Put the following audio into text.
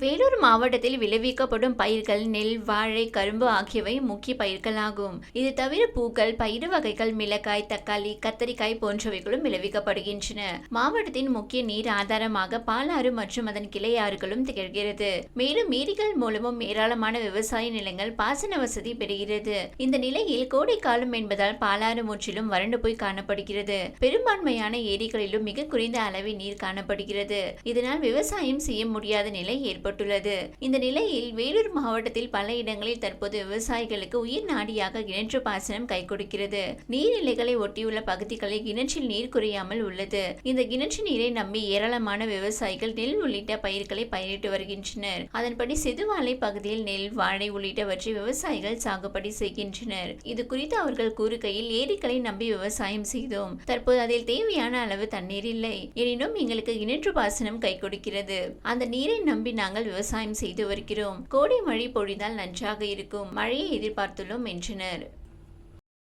வேலூர் மாவட்டத்தில் விளைவிக்கப்படும் பயிர்கள் நெல் வாழை கரும்பு ஆகியவை முக்கிய பயிர்களாகும். இது தவிர பூக்கள் பயிறு வகைகள் மிளகாய் தக்காளி கத்தரிக்காய் போன்றவைகளும் விளைவிக்கப்படுகின்றன. மாவட்டத்தின் முக்கிய நீர் ஆதாரமாக பாலாறு மற்றும் அதன் கிளையாறுகளும் திகழ்கிறது. மேலும் ஏரிகள் மூலமும் ஏராளமான விவசாய நிலங்கள் பாசன வசதி பெறுகிறது. இந்த நிலையில் கோடை காலம் என்பதால் பாலாறு முற்றிலும் வறண்டு போய் காணப்படுகிறது. பெரும்பான்மையான ஏரிகளிலும் மிக குறைந்த அளவில் நீர் காணப்படுகிறது. இதனால் விவசாயம் செய்ய முடியாத நிலை ஏற்படும் ஏற்பட்டுள்ளது. இந்த நிலையில் வேலூர் மாவட்டத்தில் பல இடங்களில் தற்போது விவசாயிகளுக்கு உயிர் நாடியாக கிணற்று பாசனம் கை கொடுக்கிறது. நீர்நிலைகளை ஒட்டியுள்ள பகுதிகளில் கிணற்றில் நீர் குறையாமல் உள்ளது. இந்த கிணற்று நீரை நம்பி ஏராளமான விவசாயிகள் நெல் உள்ளிட்ட பயிர்களை பயிரிட்டு வருகின்றனர். அதன்படி செதுவாலை பகுதியில் நெல் வாழை உள்ளிட்டவற்றை விவசாயிகள் சாகுபடி செய்கின்றனர். இது குறித்து அவர்கள் கூறுகையில் ஏரிகளை நம்பி விவசாயம் செய்தோம். தற்போது அதில் தேவையான அளவு தண்ணீர் இல்லை. எனினும் எங்களுக்கு கிணற்று பாசனம் கை கொடுக்கிறது. அந்த நீரை நம்பி நாங்கள் நாங்கள் விவசாயம் செய்து வருகிறோம். கோடை மழை பொழிந்தால் நன்றாக இருக்கும். மழையை எதிர்பார்த்துள்ளோம் என்றனர்.